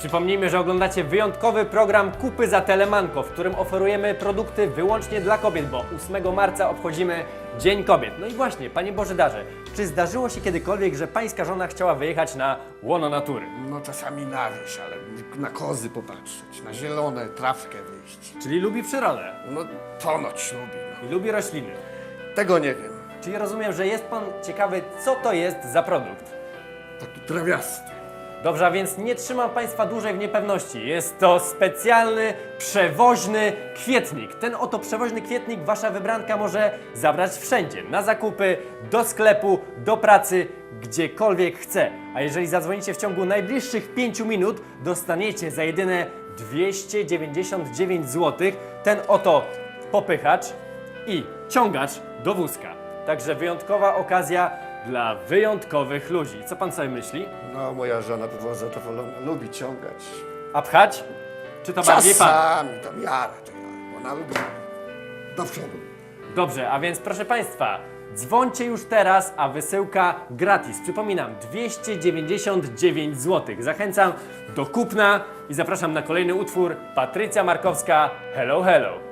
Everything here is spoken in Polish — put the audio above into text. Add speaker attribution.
Speaker 1: Przypomnijmy, że oglądacie wyjątkowy program Kupy za Telemanko, w którym oferujemy produkty wyłącznie dla kobiet, bo 8 marca obchodzimy Dzień Kobiet. No i właśnie, Panie Bożydarze, czy zdarzyło się kiedykolwiek, że Pańska żona chciała wyjechać na łono natury?
Speaker 2: No czasami na wieś, ale na kozy popatrzeć, na zielone trawkę wyjść.
Speaker 1: Czyli lubi przyrodę
Speaker 2: No ponoć lubi, no.
Speaker 1: i lubi rośliny.
Speaker 2: Tego nie wiem.
Speaker 1: Czyli rozumiem, że jest Pan ciekawy, co to jest za produkt.
Speaker 2: Taki trawiasty.
Speaker 1: Dobrze, a więc nie trzymam Państwa dłużej w niepewności. Jest to specjalny, przewoźny kwietnik. Ten oto przewoźny kwietnik Wasza wybranka może zabrać wszędzie. Na zakupy, do sklepu, do pracy, gdziekolwiek chce. A jeżeli zadzwonicie w ciągu najbliższych 5 minut, dostaniecie za jedyne 299 zł ten oto popychacz i ciągacz do wózka. Także wyjątkowa okazja dla wyjątkowych ludzi. Co Pan sobie myśli?
Speaker 2: No moja żona by była zadowolona, lubi ciągać.
Speaker 1: A pchać? Czy to bardziej pan?
Speaker 2: Czasami tam ja raczej, ale ona lubi do przodu.
Speaker 1: Dobrze, a więc proszę Państwa, dzwońcie już teraz, a wysyłka gratis. Przypominam, 299 zł. Zachęcam do kupna i zapraszam na kolejny utwór. Patrycja Markowska, Hello Hello.